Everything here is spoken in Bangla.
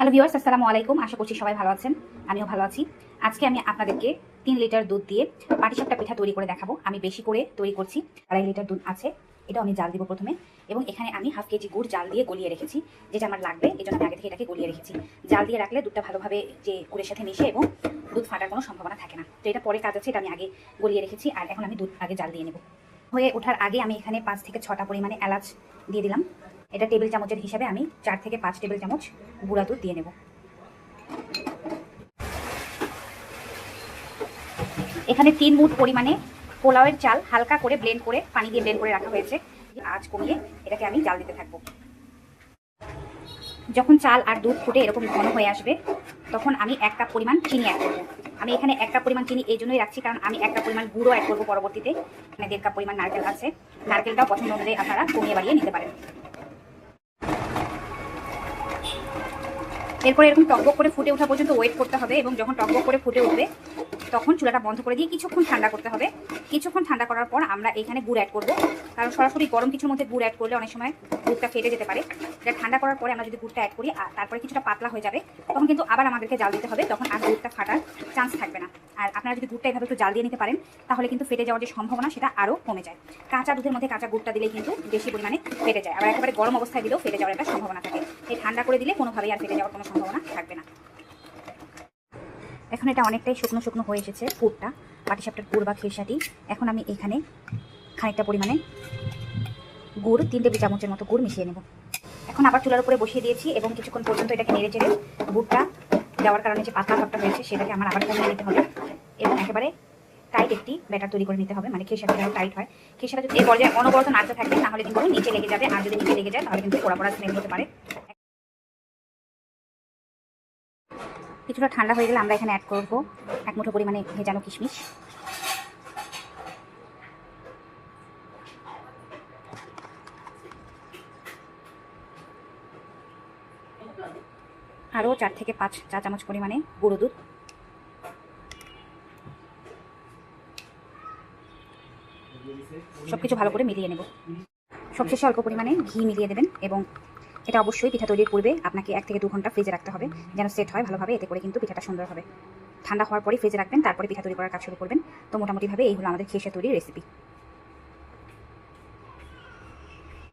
হ্যালো ভিউয়ার্স আসসালামু আলাইকুম। আশা করছি সবাই ভালো আছেন। আমিও ভালো আছি। আজকে আমি আপনাদেরকে তিন লিটার দুধ দিয়ে পাটিসাপটা পিঠা তৈরি করে দেখাবো। আমি বেশি করে তৈরি করছি, আড়াই লিটার দুধ আছে। এটা আমি জাল দিব প্রথমে। এবং এখানে আমি হাফ কেজি গুড় জাল দিয়ে গলিয়ে রেখেছি, যেটা আমার লাগবে। এই জন্য আমি আগে থেকে এটাকে গলিয়ে রেখেছি। জাল দিয়ে রাখলে দুধটা ভালোভাবে যে গুড়ের সাথে মিশে এবং দুধ ফাটার কোনো সম্ভাবনা থাকে না। তো এটা পরে কাজ আছে, এটা আমি আগে গলিয়ে রেখেছি। আর এখন আমি দুধ আগে জাল দিয়ে নেব। হয়ে ওঠার আগে আমি এখানে পাঁচ থেকে ছটা পরিমাণে এলাচ দিয়ে দিলাম। এটা টেবিল চামচের হিসাবে আমি চার থেকে পাঁচ টেবিল চামচ গুঁড়া দুধ দিয়ে নেব। এখানে তিন মুঠ পরিমাণে পোলাওয়ের চাল হালকা করে ব্লেন্ড করে, পানি দিয়ে ব্লেন্ড করে রাখা হয়েছে। আজ কমিয়ে এটাকে আমি জাল দিতে থাকব। যখন চাল আর দুধ ফুটে এরকম ঘন হয়ে আসবে, তখন আমি এক কাপ পরিমাণ চিনি অ্যাড করব। আমি এখানে এক কাপ পরিমাণ চিনি এই জন্যই রাখছি, কারণ আমি এক কাপ পরিমাণ গুঁড়ো অ্যাড করব পরবর্তীতে। এখানে দেড় কাপ পরিমাণ নারকেল আছে। নারকেলটাও পছন্দ অনুযায়ী আপনারা কমিয়ে বাড়িয়ে নিতে পারেন। এরপরে এরকম টকবক করে ফুটে ওঠা পর্যন্ত ওয়েট করতে হবে এবং যখন টকবক করে ফুটে উঠবে তখন চুলাটা বন্ধ করে দিয়ে কিছুক্ষণ ঠান্ডা করতে হবে। কিছুক্ষণ ঠান্ডা করার পর আমরা এখানে গুড় অ্যাড করব। কারণ সরাসরি গরম কিছুর মধ্যে গুড় অ্যাড করলে অনেক সময় গুড়টা ফেটে যেতে পারে। এটা ঠান্ডা করার পরে আমরা যদি গুড়টা অ্যাড করি আর তারপরে কিছুটা পাতলা হয়ে যাবে, তখন কিন্তু আবার আমাদেরকে জাল দিতে হবে। তখন আর গুড়টা ফাটার চান্স থাকবে না। আর আপনারা যদি গুড়টা এভাবে একটু জাল দিয়ে নিতে পারেন, তাহলে কিন্তু ফেটে যাওয়ার যে সম্ভাবনা, সেটা আরও কমে যায়। কাঁচা দুধের মধ্যে কাঁচা গুড়টা দিলে কিন্তু বেশি পরিমাণে ফেটে যায়। আবার একেবারে গরম অবস্থায় দিলেও ফেটে যাওয়ার একটা সম্ভাবনা থাকে। এই ঠান্ডা করে দিলে কোনোভাবেই আর ফেটে যাওয়ার কোনো সম্ভাবনা থাকবে না। এখন এটা অনেকটাই শুকনো শুকনো হয়ে এসেছে, পুরটা। পাটিসাপটার গুড় বা খেসাটি এখন আমি এখানে খানিকটা পরিমাণে গুড়, তিন টেবিল চামচের মতো গুড় মিশিয়ে নেব। এখন আবার চুলার উপরে বসিয়ে দিয়েছি এবং কিছুক্ষণ পর্যন্ত এটাকে নেড়ে চেড়ে গুড়টা দেওয়ার কারণে যে পাতলা ভাবটা হয়েছে, সেটাকে আমার আবার কমিয়ে নিতে হবে এবং একেবারে টাইট একটি ব্যাটার তৈরি করে নিতে হবে মানে খেসাটা যেন টাইট হয়। খেসাটা যদি এই পর্যায়ে অনবরত নাড়তে থাকে, তাহলে কিন্তু নিচে লেগে যাবে, আর যদি নিচে লেগে যায়, তাহলে কিন্তু পোড়া পোড়া স্মেল হতে পারে। কিছুটা ঠান্ডা হয়ে গেলে আমরা এখানে অ্যাড করব এক মুঠো পরিমাণে ভেজানো কিশমিশ। আরও চার থেকে পাঁচ চা চামচ পরিমাণে গুঁড়ো দুধ। সব কিছু ভালো করে মিলিয়ে নেব। সবশেষে অল্প পরিমাণে ঘি মিলিয়ে দেবেন এবং এটা অবশ্যই পিঠা তৈরির পূর্বে আপনাকে এক থেকে দু ঘণ্টা ফ্রিজে রাখতে হবে, যেন সেট হয় ভালোভাবে, এতে করে কিন্তু পিঠাটা সুন্দর হবে। ঠান্ডা হওয়ার পরে ফ্রিজে রাখবেন, তারপরে পিঠা তৈরি করার কাজ শুরু করবেন। তো মোটামুটিভাবে এই হলো আমাদের খেসে তৈরির রেসিপি